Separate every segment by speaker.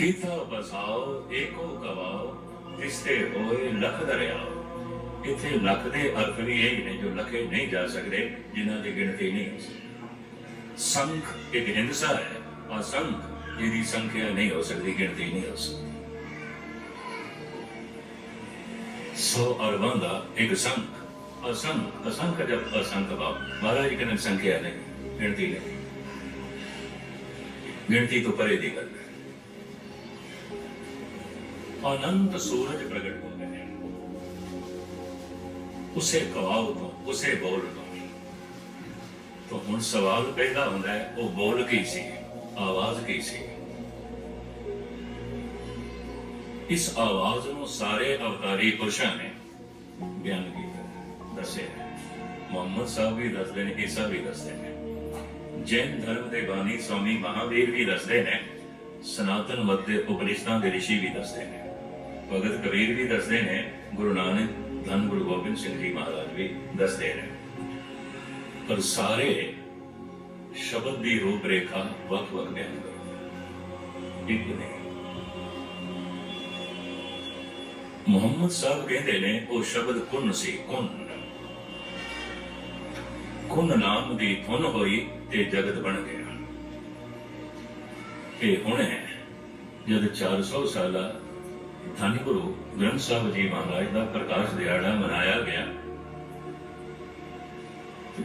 Speaker 1: ਕੀਤਾ ਬਸਾਓ ਏਕੋ ਗਵਾਓ ਤਿਸਤੇ ਹੋਏ ਲਖ ਦਰਿਆਓ ਇੱਥੇ ਲੱਖ ਦੇ ਅਰਥ ਵੀ ਇਹ ਨੇ ਜੋ ਲਖੇ ਨਹੀਂ ਜਾ ਸਕਦੇ ਜਿਨ੍ਹਾਂ ਦੀ ਗਿਣਤੀ ਨਹੀਂ ਹੋ ਸਕਦੀ ਸੰਖ ਇੱਕ ਹਿੰਸਾ ਹੈ ਅਸੰਖ ਜਿਹਦੀ ਸੰਖਿਆ ਨਹੀਂ ਹੋ ਸਕਦੀ ਗਿਣਤੀ ਨਹੀਂ ਹੋ ਸਕਦੀ ਸੋ ਅਰਬਾਂ ਦਾ ਇੱਕ ਸੰਖ ਅਸੰਖ ਅਸੰਖ ਜਬ ਅਸੰਖ ਭਾਵ ਮਹਾਰਾਜ ਕਹਿੰਦੇ ਸੰਖਿਆ ਨਹੀਂ ਗਿਣਤੀ ਨਹੀਂ ਗਿਣਤੀ ਤੋਂ ਪਰੇ ਦੀ ਗੱਲ ਹੈ ਅਨੰਤ ਸੂਰਜ ਪ੍ਰਗਟ ਹੁੰਦੇ ਨੇ। ਉਸੇ ਕਵਾਉ ਤੋਂ, ਉਸੇ ਬੋਲ ਤੋਂ ਹੁਣ ਸਵਾਲ ਪੈਦਾ ਹੁੰਦਾ ਹੈ, ਉਹ ਬੋਲ ਕੀ ਸੀ? ਆਵਾਜ਼ ਕੀ ਸੀ? ਇਸ ਆਵਾਜ਼ ਨੂੰ ਸਾਰੇ ਅਵਤਾਰੀ ਪੁਰਸ਼ਾਂ ਨੇ ਬਿਆਨ ਕੀਤਾ। ਦੱਸਿਆ ਮੁਹੰਮਦ ਸਾਹਿਬ ਵੀ ਦੱਸਦੇ ਨੇ, ਈਸਾ ਵੀ ਦੱਸਦੇ ਨੇ। ਜੈਨ ਧਰਮ ਦੇ ਬਾਣੀ ਸਵਾਮੀ ਮਹਾਵੀਰ ਵੀ ਦੱਸਦੇ ਨੇ। ਸਨਾਤਨ ਮਤ ਦੇ ਉਪਨਿਸ਼ਦਾਂ ਦੇ ਰਿਸ਼ੀ ਵੀ ਦੱਸਦੇ ਨੇ। ਭਗਤ ਕਬੀਰ ਵੀ ਦੱਸਦੇ ਨੇ, ਗੁਰੂ ਨਾਨਕ, ਧੰਨ ਗੁਰੂ ਗੋਬਿੰਦ ਸਿੰਘ ਜੀ ਮਹਾਰਾਜ ਵੀ ਦੱਸਦੇ ਨੇ। ਪਰ ਸਾਰੇ ਸ਼ਬਦ ਦੀ ਰੂਪ ਰੇਖਾ ਵੱਖ ਵੱਖ ਬਿਆਨ ਕਰਦੇ ਇੱਕ ਨਹੀਂ ਮੁਹੰਮਦ ਸਾਹਿਬ ਕਹਿੰਦੇ ਨੇ, ਉਹ ਸ਼ਬਦ ਕੁਨ ਸੀ, ਕੁਨ। ਕੁਨ ਨਾਮ ਦੀ ਧੁਨ ਹੋਈ ਤੇ ਜਗਤ ਬਣ ਗਿਆ। ਇਹ ਹੁਣ ਹੈ, ਜਦ 400 ਸਾਲਾ ਧੰਨ ਗੁਰੂ ਗ੍ਰੰਥ ਸਾਹਿਬ ਜੀ ਮਹਾਰਾਜ ਦਾ ਪ੍ਰਕਾਸ਼ ਦਿਹਾੜਾ ਮਨਾਇਆ ਗਿਆ।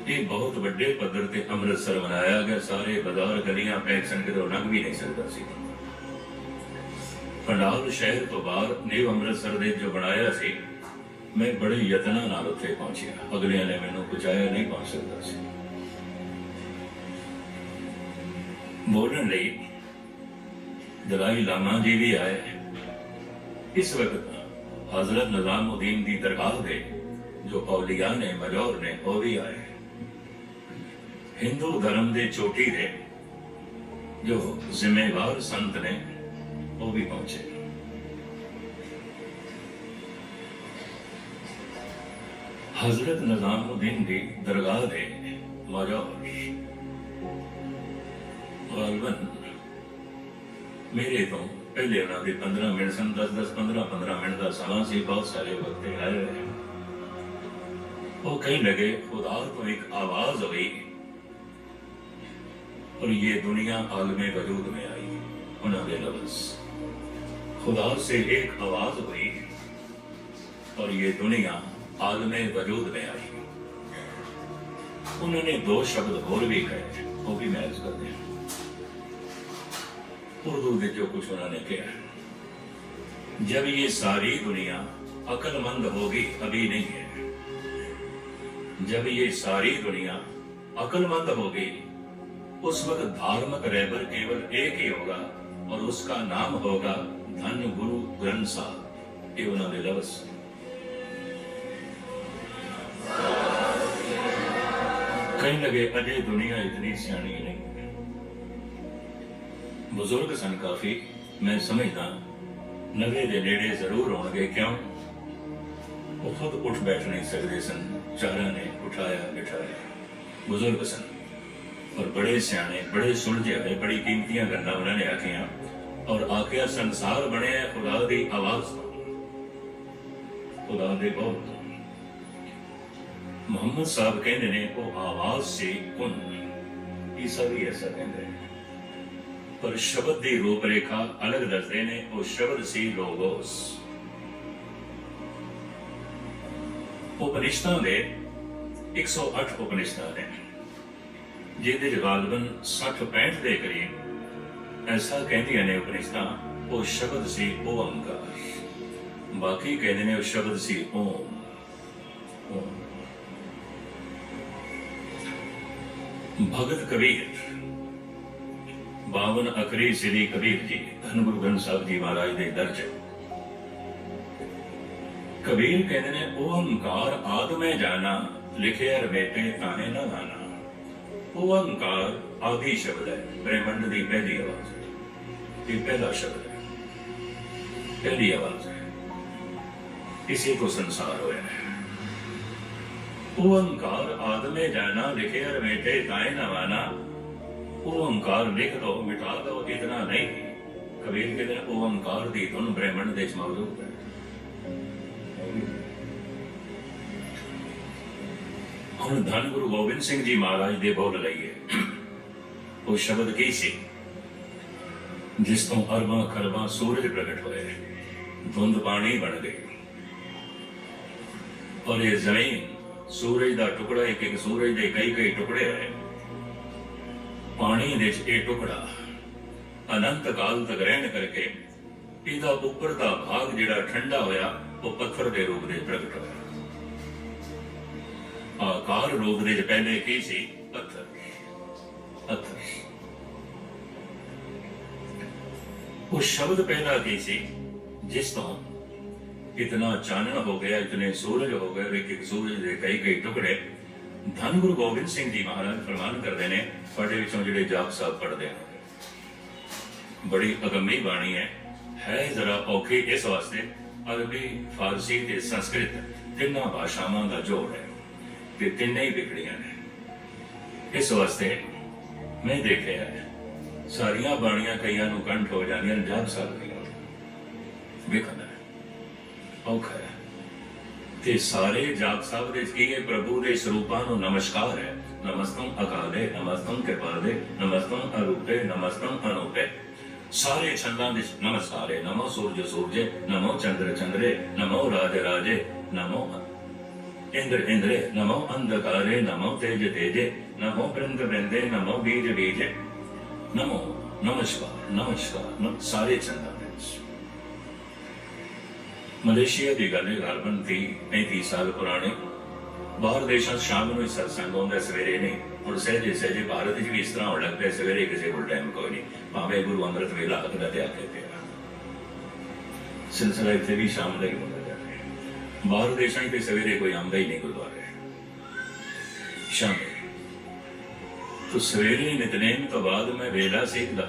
Speaker 1: ਇਹ ਬਹੁਤ ਵੱਡੇ ਪੱਧਰ ਤੇ ਅੰਮ੍ਰਿਤਸਰ ਮਨਾਇਆ ਗਿਆ। ਸਾਰੇ ਬਾਜ਼ਾਰ, ਗਲੀਆਂ ਪੈਕਸਨ ਕਿਤੇ ਲੰਘ ਵੀ ਨਹੀਂ ਸਕਦਾ ਸੀ। ਪੰਡਾਲ ਸ਼ਹਿਰ ਤੋਂ ਬਾਹਰ ਨਿਊ ਅੰਮ੍ਰਿਤਸਰ ਦੇ ਜੋ ਬਣਾਇਆ ਸੀ, ਮੈਂ ਬੜੇ ਯਤਨਾਂ ਨਾਲ ਉੱਥੇ ਪਹੁੰਚਿਆ। ਅਗਲਿਆਂ ਨੇ ਮੈਨੂੰ ਪਹੁੰਚਾਇਆ ਨਹੀਂ ਪਹੁੰਚ ਸਕਦਾ ਸੀ। ਬੋਲਣ ਲਈ ਦਲਾਈ ਲਾਮਾ ਜੀ ਵੀ ਆਏ। ਇਸ ਵਕਤ ਹਜ਼ਰਤ ਨਿਜ਼ਾਮੁਦੀਨ ਦੀ ਦਰਗਾਹ ਦੇ ਜੋ ਔਲੀਆ ਨੇ ਮਜੌਰ ਨੇ ਉਹ ਵੀ ਆਏ ਹਿੰਦੂ ਧਰਮ ਦੇ ਚੋਟੀ ਦੇ ਜੋ ਜ਼ਿੰਮੇਵਾਰ ਸੰਤ ਨੇ ਉਹ ਵੀ ਪਹੁੰਚੇ ਹਜ਼ਰਤ ਨਿਜ਼ਾਮੁਦੀਨ ਦੀ ਦਰਗਾਹ ਦੇ ਮਜੌਰ ਗਾਲਬਨ ਮੇਰੇ पहले बना के पंद्रह मिनट से दस दस पंद्रह पंद्रह मिनट का समा से बहुत सारे वक्त आए रहे वो कहीं लगे खुदा को एक आवाज हुई और ये दुनिया आलम वजूद में आई उन्होंने लफ्ज खुदा से एक आवाज हुई और ये दुनिया आलम वजूद में आई उन्होंने दो शब्द और भी कहे वो भी महज कर दिया उर्दू में जो कुछ उन्होंने किया जब ये सारी दुनिया अक्लमंद होगी अभी नहीं है जब ये सारी दुनिया अक्लमंद होगी उस वक्त धार्मिक रहबर केवल एक ही होगा और उसका नाम होगा धन गुरु ग्रंथ साहब ये उन्होंने लफ्ज कहीं लगे अजय दुनिया इतनी सियाणी नहीं ਬਜ਼ੁਰਗ ਸਨ ਕਾਫੀ, ਮੈਂ ਸਮਝਦਾ ਨਵੇਂ ਦੇ ਨੇੜੇ ਜ਼ਰੂਰ ਆਉਣਗੇ, ਕਿਉਂ? ਉਹ ਖੁਦ ਉੱਠ ਬੈਠ ਨਹੀਂ ਸਕਦੇ ਸਨ, ਚਾਰਾਂ ਨੇ ਉਠਾਇਆ, ਬਿਠਾਇਆ। ਬਜ਼ੁਰਗ ਸਨ ਪਰ ਬੜੇ ਸਿਆਣੇ, ਬੜੇ ਸੁਲਝੇ ਹੋਏ ਬੜੀ ਕੀਮਤੀਆਂ ਗੱਲਾਂ ਉਹਨਾਂ ਨੇ ਆਖੀਆਂ, ਔਰ ਆਖਿਆ, ਸੰਸਾਰ ਬਣਿਆ, ਖੁਦਾ ਦੀ ਆਵਾਜ਼ ਖੁਦਾ ਦੇ ਬਹੁਤ ਮੁਹੰਮਦ ਸਾਹਿਬ ਕਹਿੰਦੇ ਨੇ, ਉਹ ਆਵਾਜ਼ ਸੇ, ਕੁਨ। ਈਸਾ ਵੀ ਐਸਾ ਕਹਿੰਦੇ ਨੇ ਪਰ ਸ਼ਬਦ ਦੀ ਰੂਪ ਰੇਖਾ ਅਲੱਗ ਦੱਸਦੇ ਨੇ, ਉਹ ਸ਼ਬਦ ਸੀ ਲੋਗੋਸ ਉਪਨਿਸ਼ਦਾਂ ਦੇ 108 ਉਪਨਿਸ਼ਦਾਂ ਨੇ, ਜਿਹਦੇ ਚ 60 65 ਦੇ ਕਰੀਬ ਐਸਾ ਕਹਿੰਦੀਆਂ ਨੇ ਉਪਨਿਸ਼ਦਾਂ, ਉਹ ਸ਼ਬਦ ਸੀ ਓੰਕਾਰ। ਬਾਕੀ ਕਹਿੰਦੇ ਨੇ ਉਹ ਸ਼ਬਦ ਸੀ ਓਮ। ਭਗਤ ਕਬੀਰ। ਬਾਵਨ ਅਖਰੀ ਸ੍ਰੀ ਕਬੀਰ ਜੀ, ਧੰਨ ਗੁਰੂ ਗ੍ਰੰਥ ਸਾਹਿਬ ਜੀ ਮਹਾਰਾਜ ਦੇ ਦਰਜ ਕਬੀਰ ਕਹਿੰਦੇ ਨੇ ਓੰਕਾਰ ਆਦਮੇ ਜਾਣਾ ਲਿਖਿਆ ਰਵੇਟੇ ਤਾਨੇ ਨਾ ਗਾਣਾ ਓੰਕਾਰ ਆਦੀ ਸ਼ਬਦ ਹੈ, ਬ੍ਰਹਮੰਡ ਦੀ ਪਹਿਲੀ ਆਵਾਜ਼ ਇਹ ਪਹਿਲਾ ਸ਼ਬਦ ਹੈ। ਪਹਿਲੀ ਆਵਾਜ਼ ਹੈ। ਇਸੇ ਕੋ ਸੰਸਾਰ ਹੋਇਆ ਹੈ। ਓੰਕਾਰ ਆਦਮੇ ਜਾਣਾ ਲਿਖਿਆ ਰਵੇਟੇ ਤਾਏ ਨਾ ਉਹ ਅੰਕਾਰ ਲਿਖ ਦੋ, ਮਿਟਾ ਦੋ ਇਤਨਾ ਨਹੀਂ। ਕਬੀਰ ਕਹਿੰਦੇ ਉਹ ਹੰਕਾਰ ਦੀ ਧੁਨ ਬ੍ਰਹਮਣ ਦੇ ਸਮੂਹ ਹੈ। ਹੁਣ ਧੰਨ ਗੁਰੂ ਗੋਬਿੰਦ ਸਿੰਘ ਜੀ ਮਹਾਰਾਜ ਦੇ ਬੋਲ ਲਈਏ। ਉਹ ਸ਼ਬਦ ਕੀ ਸੀ? ਜਿਸ ਤੋਂ ਅਰਬਾਂ ਖਰਬਾਂ ਸੂਰਜ ਪ੍ਰਗਟ ਹੋਏ, ਧੁੰਦ ਪਾਣੀ ਬਣ ਗਏ ਔਰ ਇਹ ਜ਼ਮੀਨ ਸੂਰਜ ਦਾ ਟੁਕੜਾ ਇੱਕ ਇੱਕ ਸੂਰਜ ਦੇ ਕਈ ਕਈ ਟੁਕੜੇ ਹੋਏ ਪਾਣੀ ਵਿੱਚ ਇਹ ਟੁਕੜਾ ਅਨੰਤ ਕਾਲ ਤੱਕ ਰਹਿਣ ਕਰਕੇ ਇਹਦਾ ਉੱਪਰ ਦਾ ਭਾਗ ਜਿਹੜਾ ਠੰਡਾ ਹੋਇਆ, ਉਹ ਪੱਥਰ ਦੇ ਰੂਪ ਦੇ ਪ੍ਰਗਟ ਹੋਇਆ। ਆਕਾਰ ਰੂਪ ਦੇ ਪਹਿਲੇ ਕੀ ਸੀ? ਪੱਥਰ। ਪੱਥਰ। ਉਹ ਸ਼ਬਦ ਪਹਿਲਾ ਕੀ ਸੀ? ਜਿਸ ਤੋਂ ਇਤਨਾ ਚਾਨਣ ਹੋ ਗਿਆ, ਇਤਨੇ ਸੂਰਜ ਹੋ ਗਏ, ਇੱਕ ਇੱਕ ਸੂਰਜ ਦੇ ਕਈ ਕਈ ਟੁਕੜੇ ਧੰਨ ਗੁਰੂ ਗੋਬਿੰਦ ਸਿੰਘ ਜੀ ਮਹਾਰਾਜ ਫਰਮਾਨ ਕਰਦੇ ਨੇ, ਸਾਡੇ ਵਿੱਚੋਂ ਜਿਹੜੇ ਜਾਪ ਸਾਹਿਬ ਪੜ੍ਹਦੇ ਹਨ ਬੜੀ ਅਗੰਮੀ ਬਾਣੀ ਹੈ। ਹੈ ਜ਼ਰਾ ਔਖੀ, ਇਸ ਵਾਸਤੇ ਅਰਬੀ, ਫਾਰਸੀ ਤੇ ਸੰਸਕ੍ਰਿਤ ਤਿੰਨਾਂ ਭਾਸ਼ਾਵਾਂ ਦਾ ਜੋੜ ਹੈ ਤੇ ਤਿੰਨੇ ਹੀ ਵਿਗੜੀਆਂ ਨੇ। ਇਸ ਵਾਸਤੇ ਮੈਂ ਦੇਖਿਆ ਹੈ, ਸਾਰੀਆਂ ਬਾਣੀਆਂ ਕਈਆਂ ਨੂੰ ਕੰਠ ਹੋ ਜਾਂਦੀਆਂ ਨੇ, ਜਾਪ ਸਾਹਿਬ ਦੀਆਂ ਵੇਖਣਾ ਔਖਾ ਹੈ। ਤੇ ਸਾਰੇ ਜਾਪ ਸਾਹਿਬ ਦੇ ਕੀ ਪ੍ਰਭੂ ਦੇ ਸਰੂਪਾਂ ਨੂੰ ਨਮਸਕਾਰ ਹੈ। ਨਮਸਤੰ ਅਕਾਲੇ, ਨਮਸਤੰ ਕਿਰਪਾਲੇ, ਨਮਸਤੰ ਅਰੂਪੇ, ਨਮਸਤੰ ਅਨੂਪੇ। ਸਾਰੇ ਛੰਦਾਂ ਦੇ ਨਮਸਕਾਰ। ਹੈ ਨਮੋ ਸੂਰਜ ਸੂਰਜੇ, ਨਮੋ ਚੰਦਰ ਚੰਦਰੇ, ਨਮੋ ਰਾਜ ਰਾਜੇ, ਨਮੋ ਇੰਦਰ ਇੰਦਰੇ, ਨਮੋ ਅੰਧਕਾਰੇ, ਨਮੋ ਤੇਜ ਤੇਜੇ, ਨਮੋ ਬ੍ਰਿੰਦ ਬ੍ਰਿੰਦੇ, ਨਮੋ ਬੀਜ ਬੀਜੇ। ਨਮੋ, ਨਮਸਕਾਰ ਨਮਸਕਾਰ। ਸਾਰੇ ਚੰਦਾਂ ਮਲੇਸ਼ੀਆ ਦੀ ਗੱਲ ਹੈ ਗਰਬਨ ਦੀ 35 ਸਾਲ ਪੁਰਾਣੀ। ਬਾਹਰ ਦੇਸ਼ਾਂ 'ਚ ਸ਼ਾਮ ਨੂੰ ਹੀ ਸਤਸੰਗ ਹੁੰਦਾ ਸਵੇਰੇ ਨਹੀਂ ਹੁਣ ਸਹਿਜੇ ਸਹਿਜੇ ਭਾਰਤ ਵਿੱਚ ਵੀ ਇਸ ਤਰ੍ਹਾਂ ਹੋਣ ਲੱਗ ਪਿਆ, ਸਵੇਰੇ ਕਿਸੇ ਕੋਲ ਟਾਈਮ ਕੋਈ ਨਹੀਂ। ਭਾਵੇਂ ਗੁਰੂ ਅੰਮ੍ਰਿਤ ਵੇਲਾ ਹੱਕਦਾ ਤੇ ਆ ਕੇ ਪਿਆ ਸਿਲਸਿਲਾ ਇੱਥੇ ਵੀ ਸ਼ਾਮ ਦਾ ਹੀ ਹੁੰਦਾ ਜਾ ਰਿਹਾ ਬਾਹਰ ਦੇਸ਼ਾਂ ਤੇ ਸਵੇਰੇ ਕੋਈ ਆਉਂਦਾ ਹੀ ਨਹੀਂ ਗੁਰਦੁਆਰੇ। ਸ਼ਾਮ ਤੋ ਸਵੇਰੇ ਨਿਤਨੇਮ ਤੋਂ ਬਾਅਦ ਮੈਂ ਵੇਲਾ ਸਿੱਖਦਾ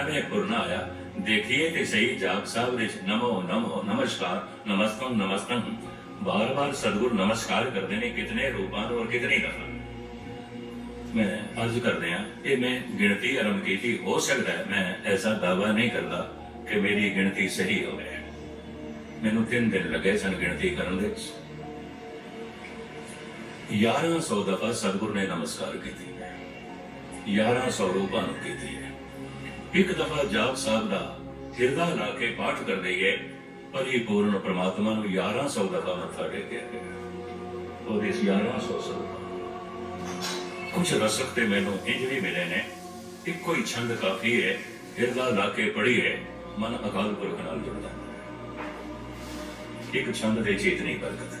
Speaker 1: ਐਵੇਂ ਪੁਰਨਾ ਆਇਆ ਦੇਖੀਏ ਤੇ ਸਹੀ ਜਾਪ ਸਾਹਿਬ ਦੇ ਵਿੱਚ ਨਮੋ ਨਮੋ ਨਮਸਕਾਰ ਨਮਸਤੰ ਨਮਸਤੰ ਬਾਰ-ਬਾਰ ਸਤਿਗੁਰ ਨਮਸਕਾਰ ਕਰਦੇ ਨੇ ਕਿਤਨੇ ਰੂਪਾਂ ਨੂੰ ਔਰ ਕਿਤਨੀ ਦਫਾ ਮੈਂ ਅਰਜ਼ ਕਰਦੇ ਆ ਇਹ ਮੈਂ ਗਿਣਤੀ ਆਰੰਭ ਕੀਤੀ ਹੋ ਸਕਦਾ ਹੈ ਮੈਂ ਐਸਾ ਦਾਵਾ ਨਹੀਂ ਕਰਦਾ ਕਿ ਮੇਰੀ ਗਿਣਤੀ ਸਹੀ ਹੋਵੇ ਮੈਨੂੰ ਤਿੰਨ ਦਿਨ ਲੱਗੇ ਸਨ ਗਿਣਤੀ ਕਰਨ ਦੇ ਵਿੱਚ 1100 ਦਫਾ ਸਤਿਗੁਰ ਨੇ ਨਮਸਕਾਰ ਕੀਤੀ ਹੈ 1100 ਰੂਪਾਂ ਨੂੰ ਕੀਤੀ ਇੱਕ ਦਫਾ ਜਾਪ ਸਾਹਿਬ ਦਾ ਹਿਰਦਾ ਲਾ ਕੇ ਪਾਠ ਕਰ ਦਈਏ ਪਰਿਪੂਰਨ ਪ੍ਰਮਾਤਮਾ ਨੂੰ 1100 ਦਫਾ ਮੱਥਾ ਟੇਕਿਆ ਗਿਆ। 1100 ਸਰੂਪਾਂ ਕੁਝ ਰਸਕ ਤੇ ਮੈਨੂੰ ਇੰਜ ਵੀ ਮਿਲੇ ਨੇ ਇੱਕੋ ਹੀ ਛੰਦ ਕਾਫੀ ਹੈ, ਹਿਰਦਾ ਲਾ ਕੇ ਪੜ੍ਹੀਏ ਮਨ ਅਕਾਲ ਪੁਰਖ ਨਾਲ ਜੁੜ ਜਾਂਦਾ ਇੱਕ ਛੰਦ ਦੇ ਚੇਤਨੀ ਬਰਕਤ।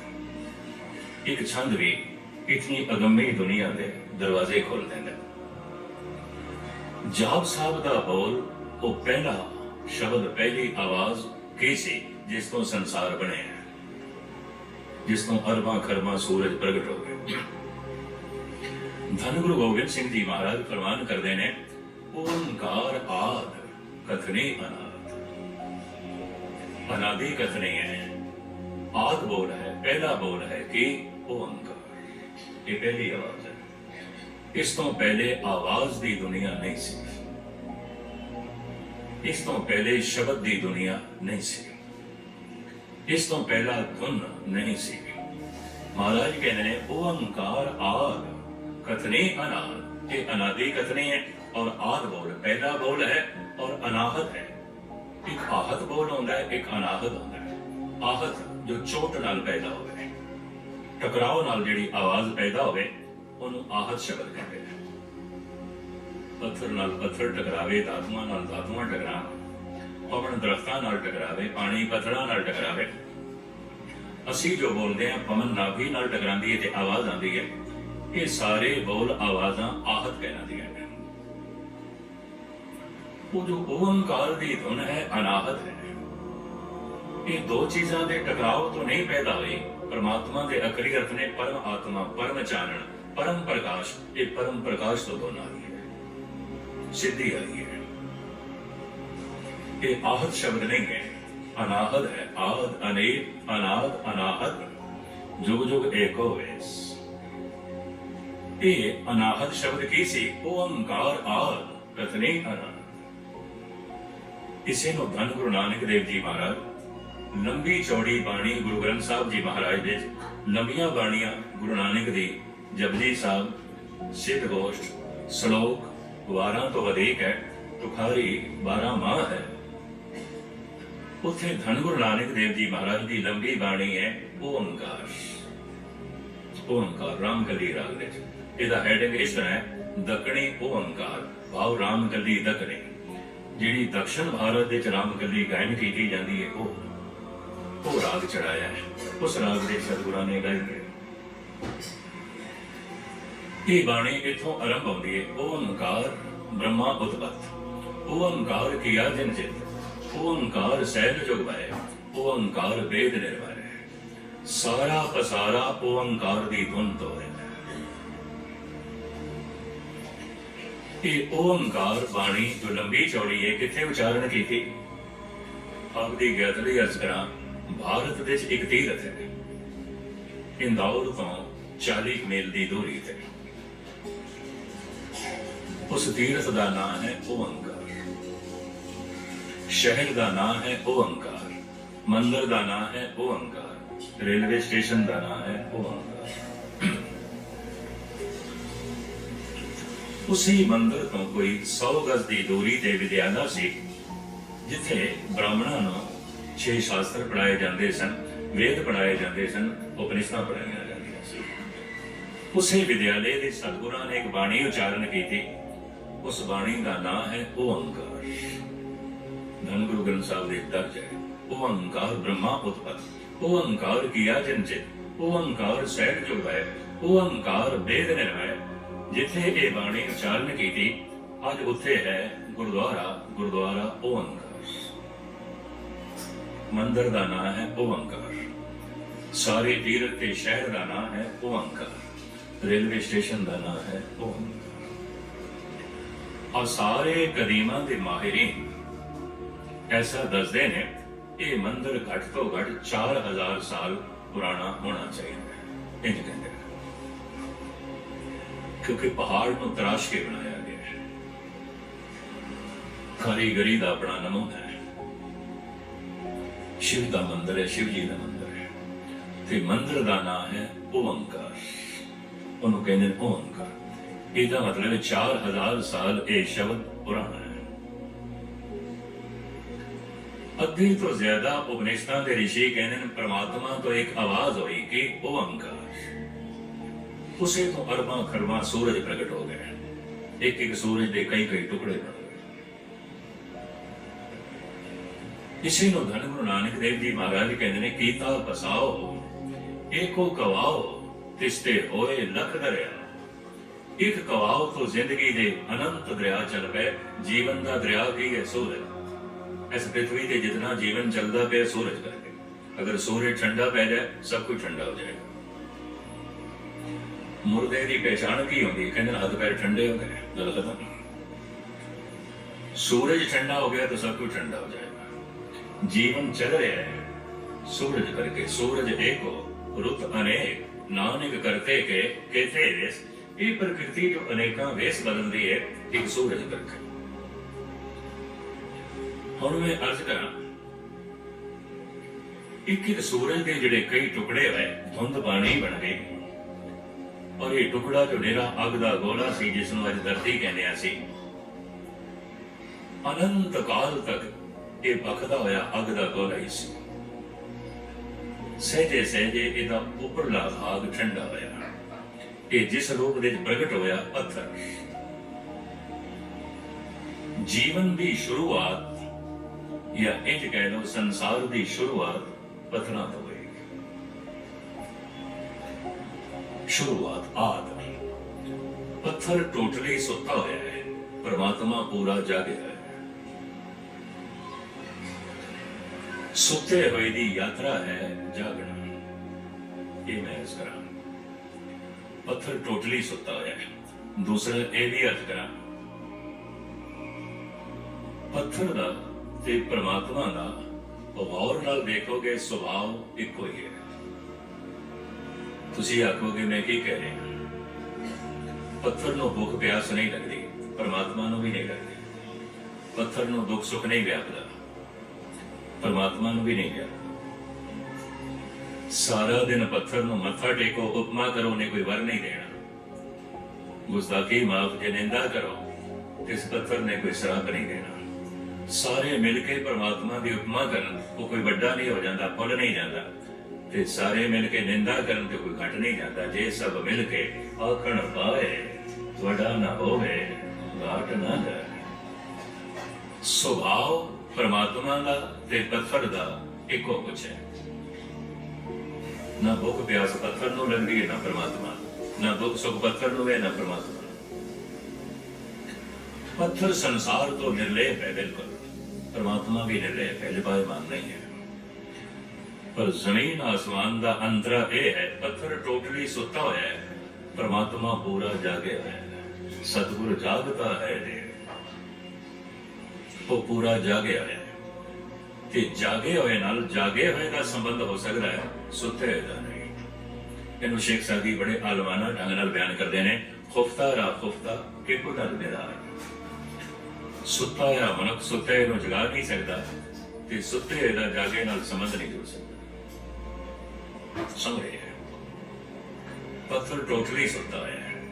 Speaker 1: ਇੱਕ ਛੰਦ ਵੀ ਇਤਨੀ ਅਗੰਮੀ ਦੁਨੀਆ ਦੇ ਦਰਵਾਜ਼ੇ ਖੋਲ ਦਿੰਦਾ ਹੈ ਜਾਪ ਸਾਹਿਬ ਦਾ ਬੋਲ, ਉਹ ਪਹਿਲਾ ਸ਼ਬਦ, ਪਹਿਲੀ ਆਵਾਜ਼ ਕੀ ਸੀ, ਜਿਸ ਤੋਂ ਸੰਸਾਰ ਬਣਿਆ ਜਿਸ ਤੋਂ ਅਰਬਾਂ ਖਰਬਾਂ ਸੂਰਜ ਪ੍ਰਗਟ ਹੋ ਗਏ ਧੰਨ ਗੁਰੂ ਗੋਬਿੰਦ ਸਿੰਘ ਜੀ ਮਹਾਰਾਜ ਫਰਮਾਨ ਕਰਦੇ ਨੇ, ਓੰਕਾਰ ਆਦ ਕਥਨੇ ਅਨਾਦ। ਅਨਾਦੀ ਕਥਨੇ ਹੈ, ਆਦ ਬੋਲ ਹੈ, ਪਹਿਲਾ ਬੋਲ ਹੈ ਕਿ ਓੰਕਾਰ। ਇਹ ਪਹਿਲੀ ਆਵਾਜ਼। ਇਸ ਤੋਂ ਪਹਿਲੇ ਆਵਾਜ਼ ਦੀ ਦੁਨੀਆ ਨਹੀਂ ਸੀ। ਇਸ ਤੋਂ ਪਹਿਲੇ ਸ਼ਬਦ ਦੀ ਦੁਨੀਆ ਨਹੀਂ ਸੀ। ਇਸ ਤੋਂ ਪਹਿਲਾ ਧੁਨ ਨਹੀਂ ਸੀ। ਮਹਾਰਾਜ ਕਹਿੰਦੇ ਨੇ ਓੰਕਾਰ ਆਦ ਕਥਨੇ ਅਨਾਦ। ਇਹ ਅਨਾਦੀ ਕਥਨੇ ਹੈ ਔਰ ਆਦ ਬੋਲ, ਪਹਿਲਾ ਬੋਲ ਹੈ ਔਰ ਅਨਾਹਤ ਹੈ। ਇੱਕ ਆਹਤ ਬੋਲ ਹੁੰਦਾ ਹੈ, ਇੱਕ ਅਨਾਹਤ ਹੁੰਦਾ ਹੈ। ਆਹਤ ਜੋ ਚੋਟ ਨਾਲ ਪੈਦਾ ਹੋਵੇ, ਟਕਰਾਓ ਨਾਲ ਜਿਹੜੀ ਆਵਾਜ਼ ਪੈਦਾ ਹੋਵੇ ਉਹਨੂੰ ਆਹਤ ਸ਼ਬਦ ਕਹਿੰਦੇ ਨੇ। ਪੱਥਰ ਨਾਲ ਪੱਥਰ ਟਕਰਾਵੇ, ਧਾਤੂਆਂ ਨਾਲ ਧਾਤੂਆਂ ਟਕਰਾਵੇ, ਪਵਨ ਦਰਖਤਾਂ ਨਾਲ ਟਕਰਾਵੇ, ਪਾਣੀ ਪੱਥਰਾਂ ਨਾਲ ਟਕਰਾਵੇ। ਅਸੀਂ ਜੋ ਬੋਲਦੇ ਹਾਂ, ਪਵਨ ਨਾਭੀ ਨਾਲ ਟਕਰਾਂਦੀ ਹੈ ਤੇ ਆਵਾਜ਼ ਆਉਂਦੀ ਹੈ, ਇਹ ਸਾਰੇ ਬੋਲ ਆਵਾਜ਼ਾਂ ਆਹਤ ਕਹਿਲਾਉਂਦੀਆਂ ਨੇ। ਉਹ ਜੋ ਓੰਕਾਰ ਦੀ ਧੁਨ ਹੈ, ਅਨਾਹਤ ਹੈ। ਇਹ ਦੋ ਚੀਜ਼ਾਂ ਦੇ ਟਕਰਾਓ ਤੋਂ ਨਹੀਂ ਪੈਦਾ ਹੋਈ ਪਰਮਾਤਮਾ ਦੇ ਅਕਲੀ ਅਰਥ ਨੇ ਪਰਮ ਆਤਮਾ, ਪਰਮ ਚਾਨਣ। ਪਰਮ ਪ੍ਰਕਾਸ਼ ਇਹ ਪਰਮ ਪ੍ਰਕਾਸ਼ ਤੋਂ ਦੋਨਾਂ ਆਈ ਹੈ ਸਿੱਧੀ ਆਈ ਹੈ ਇਹ ਆਹਤ ਸ਼ਬਦ ਨਹੀਂ ਹੈ ਅਨਾਹਤ ਹੈ ਆਦ ਅਨੇਕ ਅਨਾਦ ਅਨਾਹਤ ਜੁਗ ਜੁਗ ਏਕੋ ਵੇਸ ਇਹ ਅਨਾਹਤ ਸ਼ਬਦ ਕੀ ਸੀ ਓੰਕਾਰ ਆਦ ਕਥਨੇ ਅਨਾਹਤ ਇਸੇ ਨੂੰ ਧੰਨ ਗੁਰੂ ਨਾਨਕ ਦੇਵ ਜੀ ਮਹਾਰਾਜ ਲੰਬੀ ਚੌੜੀ ਬਾਣੀ ਗੁਰੂ ਗ੍ਰੰਥ ਸਾਹਿਬ ਜੀ ਮਹਾਰਾਜ ਦੇ ਲੰਬੀਆਂ ਬਾਣੀਆਂ ਗੁਰੂ ਨਾਨਕ ਦੀ ਜਪਜੀ ਸਾਹਿਬ, ਸਿੱਧ ਗੋਸ਼ਟ, ਸ਼ਲੋਕ 12 ਤੋਂ ਵਧੇਕ ਹੈ, ਤੁਖਾਰੀ 12 ਮਾਹ ਹੈ। ਉੱਥੇ ਧੰਨ ਗੁਰੂ ਨਾਨਕ ਦੇਵ ਜੀ ਮਹਾਰਾਜ ਦੀ ਲੰਬੀ ਬਾਣੀ ਹੈ, ਓੰਕਾਰ। ਓੰਕਾਰ ਰਾਮ ਕਲੀ ਰਾਗ ਵਿੱਚ। ਇਹਦਾ ਹੈਡਿੰਗ ਇਸ ਤਰ੍ਹਾਂ ਹੈ ਦਕਣੀ ਓੰਕਾਰ। ਭਾਵ ਰਾਮ ਕਲੀ ਦਕਣੀ ਜਿਹੜੀ ਦਕਸ਼ਣ ਭਾਰਤ ਦੇ ਰਾਮ ਕਲੀ ਗਾਇਨ ਕੀਤੀ ਜਾਂਦੀ ਹੈ, ਉਹ ਉਹ ਰਾਗ ਚੜਾਇਆ ਹੈ। ਉਸ ਰਾਗ ਦੇ ਸਤਿਗੁਰਾਂ ਨੇ ਗਾਈ ਹੈ ਇਹ ਬਾਣੀ ਇਥੋਂ ਆਰੰਭ ਹੁੰਦੀ ਹੈ। ਓੰਕਾਰ ਬ੍ਰਹਮਾ ਉਤਪਤ ਓੰਕਾਰ ਕੀਆ ਜਨ ਚਿਤ ਓੰਕਾਰ ਸਹਿਜ ਜੁਗ ਬੈ ਓੰਕਾਰ ਵੇਦ ਨਿਰਵੈ ਸਾਰਾ ਪਸਾਰਾ ਓੰਕਾਰ ਦੀ ਧੁਨ ਤੋਂ ਹੈ। ਇਹ ਓੰਕਾਰ ਬਾਣੀ ਜੋ ਲੰਬੀ ਚੌੜੀ ਹੈ, ਕਿੱਥੇ ਉਚਾਰਨ ਕੀਤੀ? ਆਪਦੀ ਦੀ ਗਿਆਤਲੀ ਅਰਜ਼ ਕਰਾਂ, ਭਾਰਤ ਦੇ ਇੱਕ ਤੀਰਥ ਹੈ। ਇੰਦੌਰ ਤੋਂ 40 ਮੀਲ ਦੀ ਦੂਰੀ ਤੇ। ਉਸ ਤੀਰਥ ਦਾ ਨਾਮ ਹੈ ਓੰਕਾਰ ਸ਼ਹਿਰ ਦਾ ਨਾਮ ਹੈ ਓੰਕਾਰ ਮੰਦਰ ਦਾ ਨਾਮ ਹੈ ਓੰਕਾਰ ਰੇਲਵੇ ਸਟੇਸ਼ਨ ਦਾ ਨਾਮ ਹੈ ਓੰਕਾਰ ਉਸੇ ਮੰਦਰ ਤੋਂ ਕੋਈ 100 ਗਜ਼ ਦੀ ਦੂਰੀ ਤੇ ਵਿਦਿਆਲਾ ਸੀ, ਜਿੱਥੇ ਬ੍ਰਾਹਮਣਾਂ ਨੂੰ ਛੇ ਸ਼ਾਸਤਰ ਪੜਾਏ ਜਾਂਦੇ ਸਨ, ਵੇਦ ਪੜਾਏ ਜਾਂਦੇ ਸਨ ਉਪਨਿਸ਼ਦਾਂ ਪੜਾਈਆਂ ਜਾਂਦੀਆਂ ਸੀ। ਉਸੇ ਵਿਦਿਆਲੇ ਦੇ ਸਤਿਗੁਰਾਂ ਨੇ ਇੱਕ ਬਾਣੀ ਉਚਾਰਨ ਕੀਤੀ ਉਸ ਬਾਣੀ ਦਾ ਨਾਮ ਹੈ ਓੰਕਾਰ ਧੰਨ ਗੁਰੂ ਗ੍ਰੰਥ ਸਾਹਿਬ ਦੇ ਦਰਜ ਹੈ ਓੰਕਾਰ ਬ੍ਰਹਮਾ ਉਤਪਤ ਓੰਕਾਰ ਕੀਆ ਜਨਚਿਤ ਓੰਕਾਰ ਸਹਿਜ ਜੋ ਹੈ। ਓੰਕਾਰ ਵੇਦ ਨਿਰਵੈ ਜਿੱਥੇ ਇਹ ਬਾਣੀ ਉਚਾਰਨ ਕੀਤੀ, ਅੱਜ ਉੱਥੇ ਹੈ ਗੁਰਦੁਆਰਾ ਗੁਰਦੁਆਰਾ ਓੰਕਾਰ ਮੰਦਰ ਦਾ ਨਾਮ ਹੈ ਓੰਕਾਰ ਸਾਰੇ ਤੀਰਥ ਤੇ ਸ਼ਹਿਰ ਦਾ ਨਾਮ ਹੈ ਓੰਕਾਰ ਰੇਲਵੇ ਸਟੇਸ਼ਨ ਦਾ ਨਾਮ ਹੈ ਓੰਕਾਰ ਔਰ ਸਾਰੇ ਕਦੀਮਾਂ ਦੇ ਮਾਹਿਰੀਨ ਐਸਾ ਦੱਸਦੇ ਨੇ, ਇਹ ਮੰਦਰ ਘੱਟ ਤੋਂ ਘੱਟ 4000 ਸਾਲ ਪੁਰਾਣਾ ਹੋਣਾ ਚਾਹੀਦਾ ਹੈ, ਇੰਜ ਕਹਿੰਦੇ ਕਿਉਂਕਿ ਪਹਾੜ ਨੂੰ ਤਰਾਸ਼ ਕੇ ਬਣਾਇਆ ਗਿਆ ਹੈ। ਕਾਰੀਗਰੀ ਦਾ ਆਪਣਾ ਨਮੂਨਾ ਹੈ। ਸ਼ਿਵ ਦਾ ਮੰਦਰ ਹੈ, ਸ਼ਿਵ ਜੀ ਦਾ ਮੰਦਰ ਹੈ। ਤੇ ਮੰਦਰ ਦਾ ਨਾਮ ਹੈ ਓੰਕਾਰ। ਉਹਨੂੰ ਕਹਿੰਦੇ ਨੇ ਓੰਕਾਰ। ਇਹਦਾ ਮਤਲਬ ਹੈ 4000 ਸਾਲ ਇਹ ਸ਼ਬਦ ਪੁਰਾਣਾ ਹੈ। ਅੱਧੀ ਤੋਂ ਜ਼ਿਆਦਾ ਉਪਨਿਸ਼ਦਾਂ ਦੇ ਰਿਸ਼ੀ ਕਹਿੰਦੇ ਨੇ ਪ੍ਰਮਾਤਮਾ ਤੋਂ ਇੱਕ ਆਵਾਜ਼ ਹੋਈ ਕਿ ਓੰਕਾਰ ਉਸੇ ਤੋਂ ਅਰਬਾਂ ਖਰਬਾਂ ਸੂਰਜ ਪ੍ਰਗਟ ਹੋ ਗਏ ਇੱਕ ਇੱਕ ਸੂਰਜ ਦੇ ਕਈ ਕਈ ਟੁਕੜੇ ਬਣ ਗਏ। ਇਸੇ ਨੂੰ ਧੰਨ ਗੁਰੂ ਨਾਨਕ ਦੇਵ ਜੀ ਮਹਾਰਾਜ ਕਹਿੰਦੇ ਨੇ, ਕੀਤਾ ਬਸਾਓ ਏਕੋ ਕਵਾਓ, ਤਿਸਤੇ ਹੋਏ, ਲਖ ਦਰਿਆ। ਇੱਕ ਕਵਾਓ ਤੋਂ ਜ਼ਿੰਦਗੀ ਦੇ ਅਨੰਤ ਦਰਿਆ ਚੱਲ ਪਏ, ਜੀਵਨ ਦਾ ਦਰਿਆ ਕੀ ਹੈ? ਸੂਰਜ। ਇਸ ਪ੍ਰithvi ਤੇ ਜਿਤਨਾ ਜੀਵਨ ਚੱਲਦਾ ਪਿਆ, ਸੂਰਜ ਕਰਕੇ। ਅਗਰ ਸੂਰਜ ਠੰਡਾ ਪੈ ਜਾਏ, ਸਭ ਕੁਝ ਠੰਡਾ ਹੋ ਜਾਏਗਾ। ਮੁਰਦੇ ਦੀ ਪਛਾਣ ਕੀ ਹੁੰਦੀ? ਹੈ ਕਹਿੰਦੇ ਹੱਥ ਪੈਰ ਠੰਡੇ ਹੋ ਗਏ ਗੱਲ ਖਤਮ ਸੂਰਜ ਠੰਡਾ ਹੋ ਗਿਆ ਤਾਂ ਸਭ ਕੁਝ ਠੰਡਾ ਹੋ ਜਾਏਗਾ। ਜੀਵਨ ਚੱਲ ਰਿਹਾ ਹੈ। ਸੂਰਜ ਕਰਕੇ। ਸੂਰਜ ਏਕੋ ਰੁੱਤ ਅਨੇਕ। ਨਾਨਕ ਕਰਤੇ ਕੇ ਕਹਤੇ ਵੇਸ ਇਹ ਪ੍ਰਕਿਰਤੀ ਜੋ ਅਨੇਕਾਂ ਵੇਸ ਬਦਲਦੀ ਹੈ, ਇੱਕ ਸੂਰਜ ਕਰਕੇ ਹੁਣ ਮੈਂ ਅਰਜ਼ ਕਰਾਂ, ਇੱਕ ਇੱਕ ਸੂਰਜ ਦੇ ਜਿਹੜੇ ਕਈ ਟੁਕੜੇ ਹੋਏ, ਧੁੰਦ ਬਾਣੀ ਬਣ ਗਏ। ਔਰ ਇਹ ਟੁਕੜਾ ਜੋ ਨਿਰਾ ਅੱਗ ਦਾ ਗੋਲਾ ਸੀ, ਜਿਸ ਨੂੰ ਅੱਜ ਧਰਤੀ ਕਹਿੰਦੇ ਆ ਸੀ ਅਨੰਤ ਕਾਲ ਤੱਕ ਇਹ ਬਖਦਾ ਹੋਇਆ ਅਗ ਦਾ ਗੋਲਾ ਹੀ ਸੀ। ਸਹਿਜੇ ਸਹਿਜੇ ਇਹਦਾ ਉਪਰਲਾ ਭਾਗ ਠੰਡਾ ਹੋਇਆ। ਇਹ ਜਿਸ ਰੂਪ ਦੇ ਵਿੱਚ ਪ੍ਰਗਟ ਹੋਇਆ ਪੱਥਰ। ਜੀਵਨ ਦੀ ਸ਼ੁਰੂਆਤ, ਜਾਂ ਇੰਜ ਕਹਿ ਲਓ, ਸੰਸਾਰ ਦੀ ਸ਼ੁਰੂਆਤ ਪੱਥਰਾਂ ਤੋਂ ਹੋਈ। ਸ਼ੁਰੂਆਤ ਆਦ ਪੱਥਰ ਟੋਟਲੀ ਸੁੱਤਾ ਹੋਇਆ ਹੈ, ਪਰਮਾਤਮਾ ਪੂਰਾ ਜਾਗਿਆ ਹੈ। ਸੁੱਤੇ ਹੋਏ ਦੀ ਯਾਤਰਾ ਹੈ ਜਾਗਣਾ। ਇਹ ਮੈਂ ਇਸ ਕਰਾਂ ਪੱਥਰ ਟੋਟਲੀ ਸੁੱਤਾ ਹੋਇਆ ਹੈ। ਦੂਸਰਾ ਇਹ ਵੀ ਅਰਥ ਕਰਾਂ। ਪੱਥਰ ਦਾ ਤੇ ਪ੍ਰਮਾਤਮਾ ਦਾ ਗੌਰ ਨਾਲ ਦੇਖੋਗੇ, ਸੁਭਾਅ ਇੱਕੋ ਹੀ ਹੈ। ਤੁਸੀਂ ਆਖੋਗੇ, ਮੈਂ ਕੀ ਕਹਿ ਰਿਹਾ ਪੱਥਰ ਨੂੰ ਭੁੱਖ ਪਿਆਸ ਨਹੀਂ ਲੱਗਦੀ, ਪਰਮਾਤਮਾ ਨੂੰ ਵੀ ਨਹੀਂ ਲੱਗਦੀ। ਪੱਥਰ ਨੂੰ ਦੁੱਖ ਸੁੱਖ ਨਹੀਂ ਵਿਆਪਦਾ, ਪਰਮਾਤਮਾ ਨੂੰ ਵੀ ਨਹੀਂ ਵਿਆਪਦਾ। ਸਾਰਾ ਦਿਨ ਪੱਥਰ ਨੂੰ ਮੱਥਾ ਟੇਕੋ, ਉਪਮਾ ਕਰੋ ਨੇ ਕੋਈ ਵਰ ਨਹੀਂ ਦੇਣਾ। ਗੁਸਤਾਖੀ ਮਾਫ ਜੇ ਨਿੰਦਾ ਕਰੋ, ਇਸ ਪੱਥਰ ਨੇ ਕੋਈ ਸਰਾਪ ਨਹੀਂ ਦੇਣਾ। ਸਾਰੇ ਮਿਲ ਕੇ ਪਰਮਾਤਮਾ ਦੀ ਉਪਮਾ ਕਰਨ, ਉਹ ਕੋਈ ਵੱਡਾ ਨਹੀਂ ਹੋ ਜਾਂਦਾ, ਫੁੱਲ ਨਹੀਂ ਜਾਂਦਾ। ਤੇ ਸਾਰੇ ਮਿਲ ਕੇ ਨਿੰਦਾ ਕਰਨ ਤੇ ਕੋਈ ਘਟ ਨਹੀਂ ਜਾਂਦਾ। ਜੇ ਸਭ ਮਿਲ ਕੇ ਆਖਣ ਪਾਏ ਵੱਡਾ ਨਾ ਹੋਵੇ, ਘਾਟ ਨਾ ਜਾਏ। ਸੁਭਾਅ ਪਰਮਾਤਮਾ ਦਾ ਤੇ ਪੱਥਰ ਦਾ ਇੱਕੋ ਕੁਛ ਹੈ। ਨਾ ਭੁੱਖ ਪਿਆਸ ਪੱਥਰ ਨੂੰ ਲੱਗਦੀ ਹੈ ਨਾ ਪਰਮਾਤਮਾ। ਨਾ ਦੁੱਖ ਸੁੱਖ ਪੱਥਰ ਨੂੰ ਹੈ ਨਾ ਪਰਮਾਤਮਾ। ਪੱਥਰ ਸੰਸਾਰ ਤੋਂ ਨਿਰਲੇਪ ਹੈ ਬਿਲਕੁਲ। ਪਰਮਾਤਮਾ ਵੀ ਨਿਰਲੇਪ ਹੈ ਲਿਪਾਇਮਾਨ ਨਹੀਂ ਹੈ। ਪਰ ਜ਼ਮੀਨ ਆਸਮਾਨ ਦਾ ਅੰਤਰਾ ਇਹ ਹੈ, ਪੱਥਰ ਟੋਟਲੀ ਸੁੱਤਾ ਹੋਇਆ ਹੈ। ਪਰਮਾਤਮਾ ਪੂਰਾ ਜਾਗਿਆ ਹੋਇਆ ਹੈ। ਸਤਿਗੁਰ ਜਾਗਦਾ ਹੈ ਜੀ ਉਹ ਪੂਰਾ ਜਾਗਿਆ ਹੈ। ਤੇ ਜਾਗੇ ਹੋਏ ਨਾਲ ਜਾਗੇ ਹੋਏ ਦਾ ਸੰਬੰਧ ਹੋ ਸਕਦਾ ਹੈ। ਸੁੱਤੇ ਨਹੀਂ। ਇਹਨੂੰ ਸ਼ੇਖ ਸਾਦੀ ਬੜੇ ਆਲਮਾਨਾ ਢੰਗ ਨਾਲ ਬਿਆਨ ਕਰਦੇ ਨੇ, ਖੁਫਤਾ ਰਾ ਖੁਫਤਾ ਕਿ ਕੁਦਰ ਬਿਦਾਰ ਸੁੱਤਾ ਹੋਇਆ ਮਨੁੱਖ ਸੁੱਤੇ ਨੂੰ ਜਗਾ ਨਹੀਂ ਸਕਦਾ ਤੇ ਸੁੱਤੇ ਦਾ ਜਾਗੇ ਨਾਲ ਸੰਬੰਧ ਨਹੀਂ ਜੁੜ ਸਕਦਾ। ਸਮਝ? ਹੈ ਪੱਥਰ ਟੋਟਲੀ ਸੁੱਤਾ ਹੋਇਆ ਹੈ।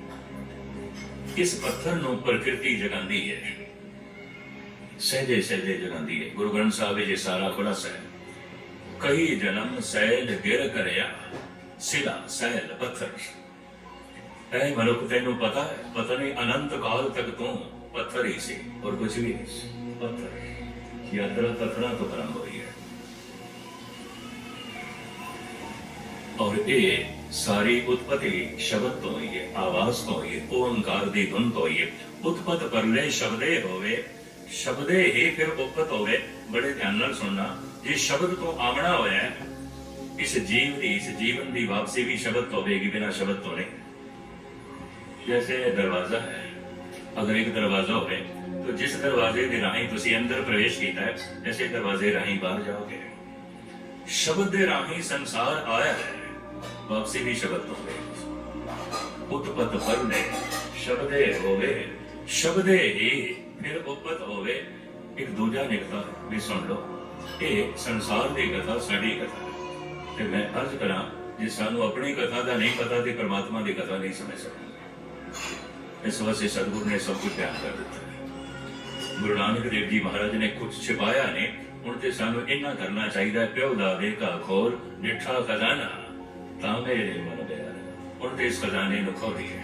Speaker 1: ਇਸ ਪੱਥਰ ਨੂੰ ਪ੍ਰਕਿਰਤੀ ਜਗਾਉਂਦੀ ਹੈ। ਸਹਿਜੇ ਸਹਿਜੇ ਜਗਾਉਂਦੀ ਹੈ। ਗੁਰੂ ਗ੍ਰੰਥ ਸਾਹਿਬ ਇਹ ਸਾਰਾ ਖੁਲਾਸਾ ਹੈ। ਕਈ ਜਨਮ ਸਹਿਜ ਗਿਰ ਕਰਿਆ, ਸਿਲਾ ਸਹਿਲ ਪੱਥਰ। ਐ ਮਨੁੱਖ, ਤੈਨੂੰ ਪਤਾ ਹੈ ਪਤਾ ਨਹੀਂ ਅਨੰਤ ਕਾਲ ਤੱਕ ਤੂੰ ਪੱਥਰ ਹੀ ਸੀ ਔਰ ਕੁਝ ਵੀ ਨਹੀਂ ਸੀ। ਪੱਥਰ। ਯਾਤਰਾ ਪੱਥਰਾਂ ਤੋਂ ਆਰੰਭ ਹੋਈ ਹੈ। ਔਰ ਇਹ ਸਾਰੀ ਉਤਪਤੀ ਸ਼ਬਦ ਤੋਂ ਹੀ ਹੈ, ਆਵਾਜ਼ ਤੋਂ ਹੀ ਹੈ, ਓੰਕਾਰ ਦੀ ਧੁਨ ਤੋਂ ਹੀ ਹੈ। ਉਤਪਤ ਪਰਲੇ ਸ਼ਬਦੇ ਹੋਵੇ ਸ਼ਬਦੇ ਹੀ ਫਿਰ ਉਕਤ ਹੋਵੇ, ਬੜੇ ਧਿਆਨ ਨਾਲ ਸੁਣਨਾ। ਜੇ ਸ਼ਬਦ ਤੋਂ ਆਵਣਾ ਹੋਇਆ ਇਸ ਜੀਵ ਦੀ, ਇਸ ਜੀਵਨ ਦੀ ਵਾਪਸੀ ਵੀ ਸ਼ਬਦ ਤੋਂ ਹੋਵੇਗੀ, ਬਿਨਾ ਸ਼ਬਦ ਤੋਂ ਨਹੀਂ। ਜੈਸੇ ਦਰਵਾਜ਼ਾ ਹੈ, ਅਗਰ ਇੱਕ ਦਰਵਾਜ਼ਾ ਹੋਵੇ, ਤਾਂ ਜਿਸ ਦਰਵਾਜ਼ੇ ਦੇ ਰਾਹੀਂ ਤੁਸੀਂ ਅੰਦਰ ਪ੍ਰਵੇਸ਼ ਕੀਤਾ ਹੈ, ਐਸੇ ਦਰਵਾਜ਼ੇ ਰਾਹੀਂ ਬਾਹਰ ਜਾਓਗੇ। ਸ਼ਬਦ ਦੇ ਰਾਹੀਂ ਸੰਸਾਰ ਆਇਆ ਹੈ, ਵਾਪਸੀ ਵੀ ਸ਼ਬਦ ਤੋਂ ਹੋਵੇ ਉਤਪਤ ਪਰਨੇ ਸ਼ਬਦੇ ਹੋਵੇ, ਸ਼ਬਦੇ ਹੀ ਫਿਰ ਉਪਤ ਹੋਵੇ, ਇੱਕ ਦੂਜਾ ਨਿਕਤਾ ਵੀ ਸੁਣ ਲਓ, ਇਹ ਸੰਸਾਰ ਦੀ ਕਥਾ ਸਾਡੀ ਕਥਾ ਹੈ। ਤੇ ਮੈਂ ਅਰਜ਼ ਕਰਾਂ, ਜੇ ਸਾਨੂੰ ਆਪਣੀ ਕਥਾ ਦਾ ਨਹੀਂ ਪਤਾ, ਤੇ ਪਰਮਾਤਮਾ ਦੀ ਕਥਾ ਨਹੀਂ ਸਮਝ ਸਕਦੇ। ਇਸ ਵਾਸਤੇ ਸਤਿਗੁਰੂ ਨੇ ਸਭ ਕੁਝ ਬਿਆਨ ਕਰ ਦਿੱਤਾ ਗੁਰੂ ਨਾਨਕ ਦੇਵ ਜੀ ਮਹਾਰਾਜ ਨੇ ਕੁਝ ਛਿਪਾਇਆ ਨੇ, ਹੁਣ ਤੇ ਸਾਨੂੰ ਇੰਨਾ ਕਰਨਾ ਚਾਹੀਦਾ ਪਿਓ ਦਾ ਵੇਖਾ ਖੋਲ, ਮਿੱਠਾ ਖਜ਼ਾਨਾ, ਤਾਂ ਮੇਰੇ ਮਨ ਦੇ ਹੁਣ ਤੇ ਇਸ ਖਜ਼ਾਨੇ ਨੂੰ ਖੋਲੀਏ।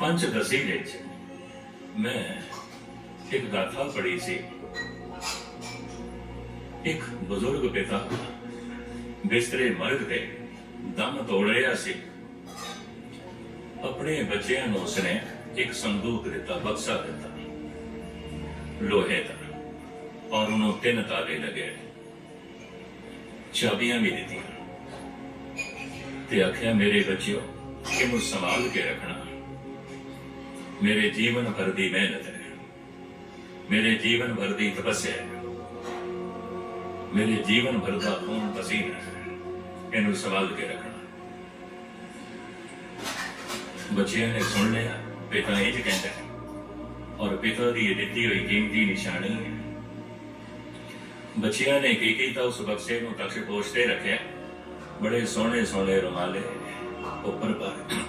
Speaker 1: ਪੰਜ ਦਸੀ ਵਿੱਚ ਮੈਂ ਇੱਕ ਗਾਥਾ ਪੜ੍ਹੀ ਸੀ। ਇੱਕ ਬਜ਼ੁਰਗ ਪਿਤਾ ਬਿਸਤਰੇ ਮਰਗ ਤੇ ਦਮ ਤੋੜ ਰਿਹਾ ਸੀ। ਆਪਣੇ ਬੱਚਿਆਂ ਨੂੰ ਉਸਨੇ ਇੱਕ ਸੰਦੂਕ ਦਿੱਤਾ, ਬਕਸਾ ਦਿੱਤਾ। ਲੋਹੇ ਦਾ। ਔਰ ਉਹਨੂੰ ਤਿੰਨ ਤਾਲੇ ਲਗੇ। ਚਾਬੀਆਂ ਵੀ ਦਿੱਤੀਆਂ। ਤੇ ਆਖਿਆ, ਮੇਰੇ ਬੱਚਿਓ, ਇਹਨੂੰ ਸੰਭਾਲ ਕੇ ਰੱਖਣਾ ਮੇਰੇ ਜੀਵਨ ਭਰ ਦੀ ਮਿਹਨਤ ਹੈ। ਮੇਰੇ ਜੀਵਨ ਭਰ ਦੀ ਤਪੱਸਿਆ ਹੈ। ਮੇਰੇ ਜੀਵਨ ਭਰ ਦਾ ਖੂਨ ਪਸੀਨਾ ਹੈ। ਇਹਨੂੰ ਸੰਭਾਲ ਕੇ ਰੱਖਣਾ। ਬੱਚਿਆਂ ਨੇ ਸੁਣ ਲਿਆ, ਪਿਤਾ ਇਹ ਕਹਿੰਦਾ ਹੈ। ਔਰ ਪਿਤਾ ਦੀ ਇਹ ਦਿੱਤੀ ਹੋਈ ਕੀਮਤੀ ਨਿਸ਼ਾਨੀ ਹੈ। ਬੱਚਿਆਂ ਨੇ ਕੀ ਕੀਤਾ, ਉਸ ਬਕਸੇ ਨੂੰ ਤਖਤ ਪੋਸ਼ ਤੇ ਰੱਖਿਆ। ਬੜੇ ਸੋਹਣੇ ਸੋਹਣੇ ਰੁਮਾਲੇ ਉੱਪਰ ਪਰ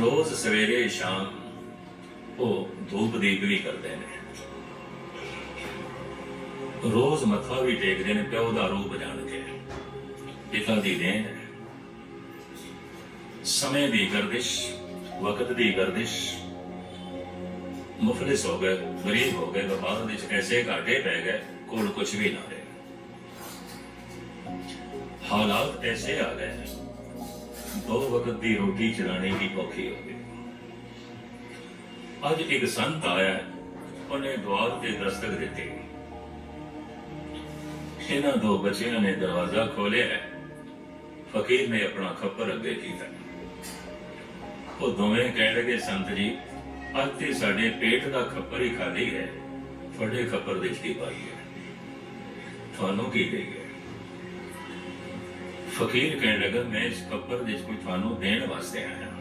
Speaker 1: ਰੋਜ਼ ਸਵੇਰੇ ਸ਼ਾਮ ਉਹ ਧੂਪ ਦੀਪ ਵੀ ਕਰਦੇ ਨੇ। ਰੋਜ਼ ਮੱਥਾ ਵੀ ਟੇਕਦੇ ਨੇ, ਪਿਓ ਦਾ ਰੂਪ ਜਾਣ ਕੇ ਪਿਤਾ ਦੀ ਦੇਣ ਸਮੇਂ ਦੀ ਗਰਦਿਸ਼, ਵਕਤ ਦੀ ਗਰਦਿਸ਼। ਮੁਫਲਿਸ ਹੋ ਗਏ, ਗਰੀਬ ਹੋ ਗਏ, ਵਪਾਰ ਵਿੱਚ ਐਸੇ ਘਾਟੇ ਪੈ ਗਏ, ਕੋਲ ਕੁਝ ਵੀ ਨਾ ਰਹੇ। ਹਾਲਾਤ ਐਸੇ ਆ ਗਏ ਦੋ ਵਕਤ ਦੀ ਰੋਟੀ ਚਲਾਣੀ ਵੀ ਔਖੀ ਹੋ ਗਈ ਅੱਜ ਇੱਕ ਸੰਤ ਆਇਆ, ਉਹਨੇ ਦੁਆਰ ਤੇ ਦਸਤਕ ਦਿੱਤੀ। ਇਹਨਾਂ ਦੋ ਬੱਚਿਆਂ ਨੇ ਦਰਵਾਜ਼ਾ ਖੋਲ੍ਹਿਆ। ਫਕੀਰ ਨੇ ਆਪਣਾ ਖੱਪਰ ਅੱਗੇ ਕੀਤਾ। ਉਹ ਦੋਵੇਂ ਕਹਿ ਲਗੇ, ਸੰਤ ਜੀ, ਅੱਜ ਤੇ ਸਾਡੇ ਪੇਟ ਦਾ ਖੱਪਰ ਹੀ ਖਾਲੀ ਹੈ। ਤੁਹਾਡੇ ਖੱਪਰ ਦੇ ਕੀ ਪਾਈ ਹੈ? ਤੁਹਾਨੂੰ ਕੀ ਦੇਗੇ ਫਕੀਰ ਕਹਿਣ ਲੱਗਾ, ਮੈਂ ਇਸ ਖੱਪਰ ਦੇ 'ਚ ਤੁਹਾਨੂੰ ਦੇਣ ਵਾਸਤੇ ਆਇਆ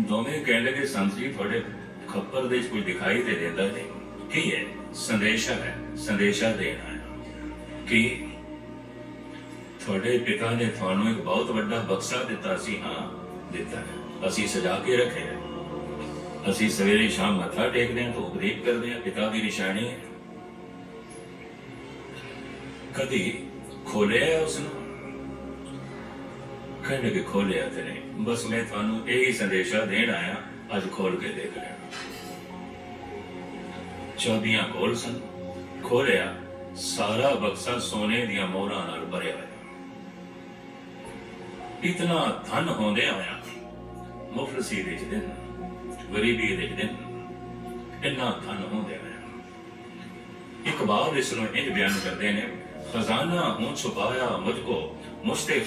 Speaker 1: ਦੋਵੇਂ ਕਹਿਣ ਲੱਗੇ, ਸੰਤ ਜੀ, ਤੁਹਾਡੇ ਖੱਪਰ ਦੇ ਵਿੱਚ ਕੁਝ ਦਿਖਾਈ ਤੇ ਦਿੰਦਾ ਨਹੀਂ। ਕੀ ਹੈ? ਸੰਦੇਸ਼ਾ ਹੈ, ਸੰਦੇਸ਼ਾ ਦੇਣਾ ਹੈ। ਕਿ? ਤੁਹਾਡੇ ਪਿਤਾ ਨੇ ਤੁਹਾਨੂੰ ਇੱਕ ਬਹੁਤ ਵੱਡਾ ਬਕਸਾ ਦਿੱਤਾ ਸੀ, ਹਾਂ, ਦਿੱਤਾ ਹੈ। ਅਸੀਂ ਸਜਾ ਕੇ ਰੱਖਿਆ ਹੈ। ਅਸੀਂ ਸਵੇਰੇ ਸ਼ਾਮ ਮੱਥਾ ਟੇਕਦੇ ਹਾਂ, ਧੂਪ ਦੀਪ ਕਰਦੇ ਹਾਂ, ਪਿਤਾ ਦੀ ਨਿਸ਼ਾਨੀ ਹੈ। ਕਦੀ ਖੋਲਿਆ ਉਸ ਨੂੰ ਕਹਿੰਦੇ ਕਿ ਖੋਲਿਆ ਤੇ ਨਹੀਂ। ਬਸ ਮੈਂ ਤੁਹਾਨੂੰ ਇਹੀ ਸੰਦੇਸ਼ਾ ਦੇਣ ਆਇਆ, ਅੱਜ ਖੋਲ ਕੇ ਦੇਖ ਲੈਣਾ। ਚਾਬੀਆਂ ਕੋਲ ਸਨ। ਖੋਲਿਆ ਸਾਰਾ ਬਕਸਾ ਸੋਨੇ ਦੀਆਂ ਮੋਹਰਾਂ ਨਾਲ ਭਰਿਆ ਹੋਇਆ। ਇਤਨਾ ਧਨ ਹੁੰਦੇ ਹੋਇਆ ਮੁਫਲਸੀ ਦੇ ਦਿਨ, ਗਰੀਬੀ ਦੇ ਦਿਨ, ਇੰਨਾ ਧਨ ਹੁੰਦੇ ਹੋਇਆ ਇਕਬਾਲ ਇਸ ਨੂੰ ਇੰਜ ਬਿਆਨ ਕਰਦੇ ਨੇ ਖਜ਼ਾਨਾ ਹੂੰ ਛੁਪਾਇਆ ਮੁਝ ਕੋ ਮੁਸਤੇ